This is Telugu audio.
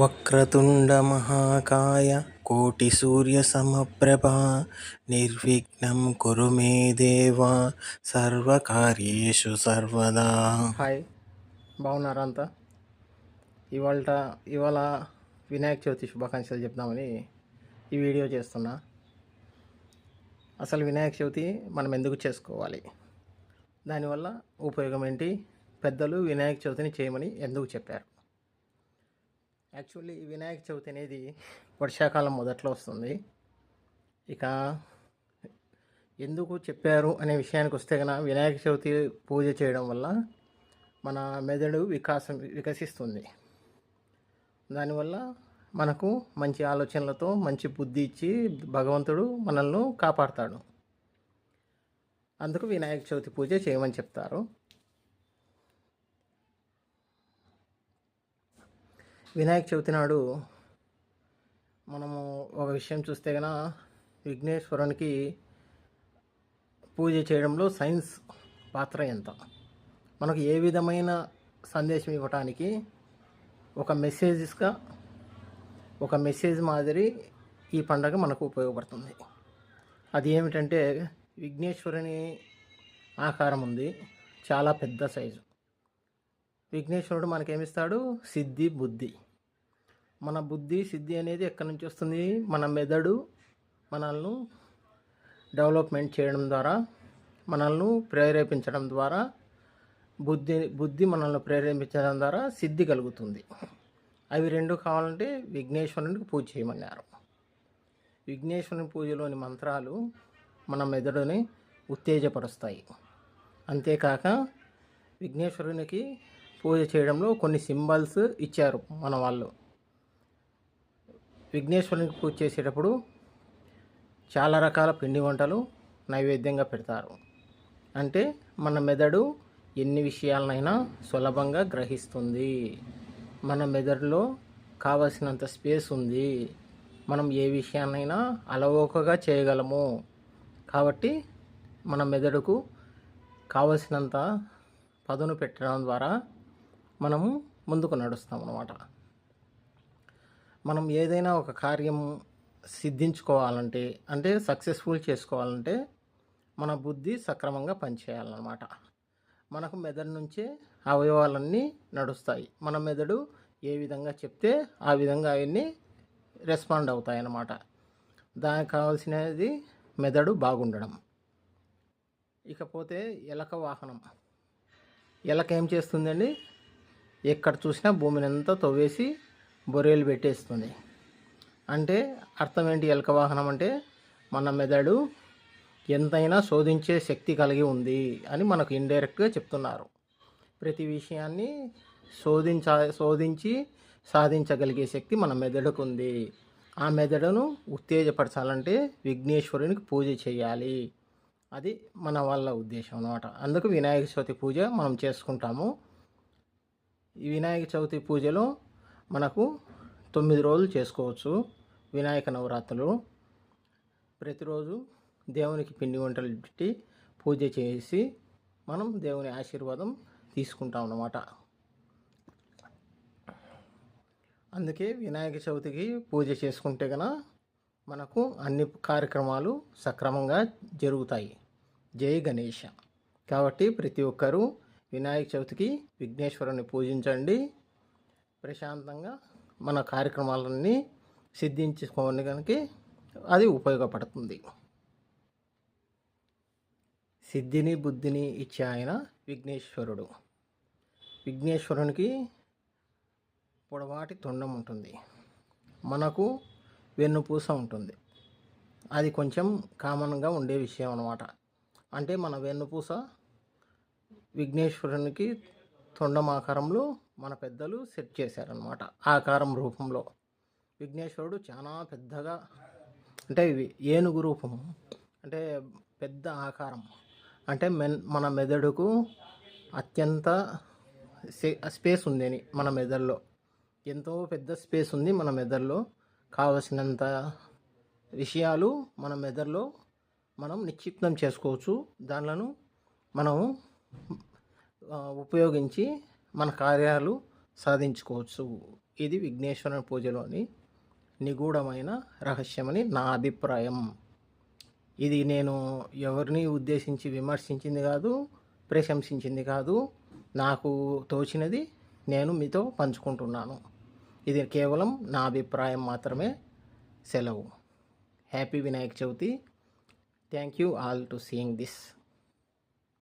వక్రతుండ మహాకాయ కోటి సూర్య సమప్రభ నిర్విఘ్నం కురు మే దేవా సర్వకార్యేషు సర్వదా. హాయ్ బాగున్నారా అంతా? ఇవాళ ఇవాళ వినాయక చవితి శుభాకాంక్షలు చెప్దామని ఈ వీడియో చేస్తున్నా. అసలు వినాయక చవితి మనం ఎందుకు చేసుకోవాలి? దానివల్ల ఉపయోగం ఏంటి? పెద్దలు వినాయక చవితిని చేయమని ఎందుకు చెప్పారు? యాక్చువల్లీ వినాయక చవితి అనేది వర్షాకాలం మొదట్లో వస్తుంది. ఇక ఎందుకు చెప్పారు అనే విషయానికి వస్తే కనుక వినాయక చవితి పూజ చేయడం వల్ల మన మెదడు వికాసం వికసిస్తుంది. దానివల్ల మనకు మంచి ఆలోచనలతో మంచి బుద్ధి ఇచ్చి భగవంతుడు మనల్ని కాపాడుతాడు. అందుకు వినాయక చవితి పూజ చేయమని చెప్తారు. వినాయక చవితి నాడు మనము ఒక విషయం చూస్తే కనుక విఘ్నేశ్వరునికి పూజ చేయడంలో సైన్స్ పాత్ర ఎంత? మనకు ఏ విధమైన సందేశం ఇవ్వటానికి ఒక మెసేజెస్గా ఒక మెసేజ్ మాదిరి ఈ పండగ మనకు ఉపయోగపడుతుంది. అది ఏమిటంటే విఘ్నేశ్వరుని ఆకారం ఉంది చాలా పెద్ద సైజు. విఘ్నేశ్వరుడు మనకేమిస్తాడు? సిద్ధి బుద్ధి. మన బుద్ధి సిద్ధి అనేది ఎక్కడి నుంచి వస్తుంది? మన మెదడు మనల్ని డెవలప్మెంట్ చేయడం ద్వారా మనల్ని ప్రేరేపించడం ద్వారా బుద్ధి బుద్ధి మనల్ని ప్రేరేపించడం ద్వారా సిద్ధి కలుగుతుంది. అవి రెండు కావాలంటే విఘ్నేశ్వరునికి పూజ చేయమన్నారు. విఘ్నేశ్వరుని పూజలోని మంత్రాలు మన మెదడుని ఉత్తేజపరుస్తాయి. అంతేకాక విఘ్నేశ్వరునికి పూజ చేయడంలో కొన్ని సింబల్స్ ఇచ్చారు మన వాళ్ళు. విఘ్నేశ్వరునికి పూజ చేసేటప్పుడు చాలా రకాల పిండి వంటలు నైవేద్యంగా పెడతారు. అంటే మన మెదడు ఎన్ని విషయాలనైనా సులభంగా గ్రహిస్తుంది. మన మెదడులో కావలసినంత స్పేస్ ఉంది. మనం ఏ విషయాన్నైనా అలవోకగా చేయగలము. కాబట్టి మన మెదడుకు కావలసినంత పదును పెట్టడం ద్వారా మనము ముందుకు నడుస్తాం అన్నమాట. మనం ఏదైనా ఒక కార్యం సిద్ధించుకోవాలంటే అంటే సక్సెస్ఫుల్ చేసుకోవాలంటే మన బుద్ధి సక్రమంగా పనిచేయాలన్నమాట. మనకు మెదడు నుంచే అవయవాలన్నీ నడుస్తాయి. మన మెదడు ఏ విధంగా చెప్తే ఆ విధంగా అవన్నీ రెస్పాండ్ అవుతాయి అన్నమాట దానికి కావాల్సినది మెదడు బాగుండడం. ఇకపోతే ఎలక వాహనం. ఎలక ఏం చేస్తుందండి? ఎక్కడ చూసినా భూమిని అంతా తవ్వేసి బొరేలు పెట్టేస్తుంది. అంటే అర్థం ఏంటి ఎలక వాహనం అంటే మన మెదడు ఎంతైనా శోధించే శక్తి కలిగి ఉంది అని మనకు ఇండైరెక్ట్గా చెప్తున్నారు. ప్రతి విషయాన్ని శోధించ శోధించి సాధించగలిగే శక్తి మన మెదడుకు ఉంది. ఆ మెదడును ఉత్తేజపరచాలంటే విఘ్నేశ్వరునికి పూజ చేయాలి. అది మన వాళ్ళ ఉద్దేశం అనమాట అందుకు వినాయక చవితి పూజ మనం చేసుకుంటాము. ఈ వినాయక చవితి పూజలో మనకు తొమ్మిది రోజులు చేసుకోవచ్చు. వినాయక నవరాత్రులు. ప్రతిరోజు దేవునికి పిండి వంటలు పెట్టి పూజ చేసి మనం దేవుని ఆశీర్వాదం తీసుకుంటాం అన్నమాట. అందుకే వినాయక చవితికి పూజ చేసుకుంటే కన మనకు అన్ని కార్యక్రమాలు సక్రమంగా జరుగుతాయి. జై గణేష. కాబట్టి ప్రతి ఒక్కరూ వినాయక చవితికి విఘ్నేశ్వరుని పూజించండి. ప్రశాంతంగా మన కార్యక్రమాలన్నీ సిద్ధించుకోవడానికి అది ఉపయోగపడుతుంది. సిద్ధిని బుద్ధిని ఇచ్చే ఆయన విఘ్నేశ్వరుడు. విఘ్నేశ్వరునికి పొడవాటి తొండం ఉంటుంది. మనకు వెన్నుపూస ఉంటుంది. అది కొంచెం కామన్గా ఉండే విషయం అనమాట అంటే మన వెన్నుపూస విఘ్నేశ్వరునికి తొండం ఆకారంలో మన పెద్దలు సెట్ చేశారనమాట ఆకారం రూపంలో. విఘ్నేశ్వరుడు చాలా పెద్దగా అంటే ఇవి ఏనుగు రూపం అంటే పెద్ద ఆకారం. అంటే మెన్ మన మెదడుకు అత్యంత స్పేస్ ఉందని మన మెదడులో. ఎంతో పెద్ద స్పేస్ ఉంది మన మెదడులో. కావలసినంత విషయాలు మన మెదడులో మనం నిక్షిప్తం చేసుకోవచ్చు. దానిలను మనం ఉపయోగించి మన కార్యాలు సాధించుకోవచ్చు. ఇది విఘ్నేశ్వరుని పూజలోని నిగూఢమైన రహస్యమని నా అభిప్రాయం. ఇది నేను ఎవరిని ఉద్దేశించి విమర్శించింది కాదు ప్రశంసించింది కాదు. నాకు తోచినది నేను మీతో పంచుకుంటున్నాను. ఇది కేవలం నా అభిప్రాయం మాత్రమే సెలవు. Happy Vinayaka Chavithi. Thank you all to seeing this.